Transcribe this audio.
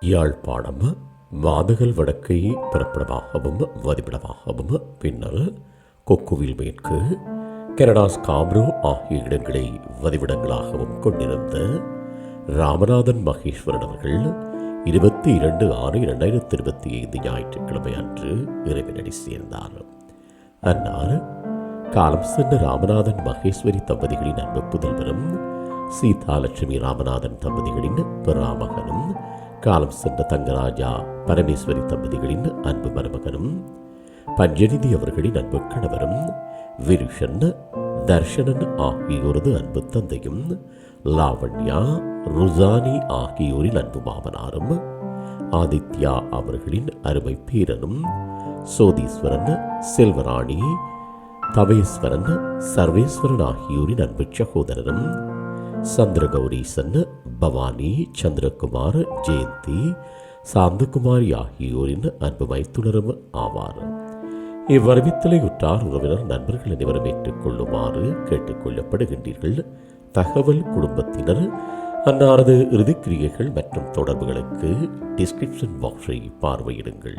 யாழ்ப்பாணம் மாதகல் வடக்கை பிறப்பிடமாகவும் வதிப்பிடமாகவும் பின்னர் கொக்குவில் மேற்கு Canada's Scarborough ஆகிய இடங்களை வதிவிடங்களாகவும் கொண்டிருந்த ராமநாதன் மகேஸ்வரன் அவர்கள் இருபத்தி இரண்டு ஆறு இரண்டாயிரத்தி இருபத்தி ஐந்து ஞாயிற்றுக்கிழமை அன்று இறைவனடி சேர்ந்தார். அன்னார் காலம் சென்ற ராமநாதன் மகேஸ்வரி தம்பதிகளின் அன்பு புதல்வரும் சீதாலட்சுமி ராமநாதன் தம்பதிகளின் பெறாமகனும் காலம் சென்ற தங்கராஜா பரமேஸ்வரி தம்பதிகளின் அன்பு மருமகனும் பஞ்சநிதி அவர்களின் அன்பு கணவரும் விருஷன் தர்ஷனன் ஆகியோரது அன்பு தந்தையும் லாவண்யா ருசானி ஆகியோரின் அன்பு மாமனாரும் ஆதித்யா அவர்களின் அருமை பீரனும் சோதீஸ்வரன் செல்வராணி தவேஸ்வரன் சர்வேஸ்வரன் ஆகியோரின் அன்பு சகோதரரும் சந்திரகௌரீசன் பவானி சந்திரகுமார் ஜெயந்தி சாந்தகுமாரி ஆகியோரின் அன்பு மைத்துணரும் ஆவார். இவ்வரவித்தலை உற்றார் உறவினர் நண்பர்கள் அனைவரும் ஏற்றுக்கொள்ளுமாறு கேட்டுக்கொள்ளப்படுகின்றீர்கள் தகவல் குடும்பத்தினர் அன்னாரது இறுதிக்கிரியைகள் மற்றும் தொடர்புகளுக்கு டிஸ்கிரிப்ஷன் பாக்ஸை பார்வையிடுங்கள்.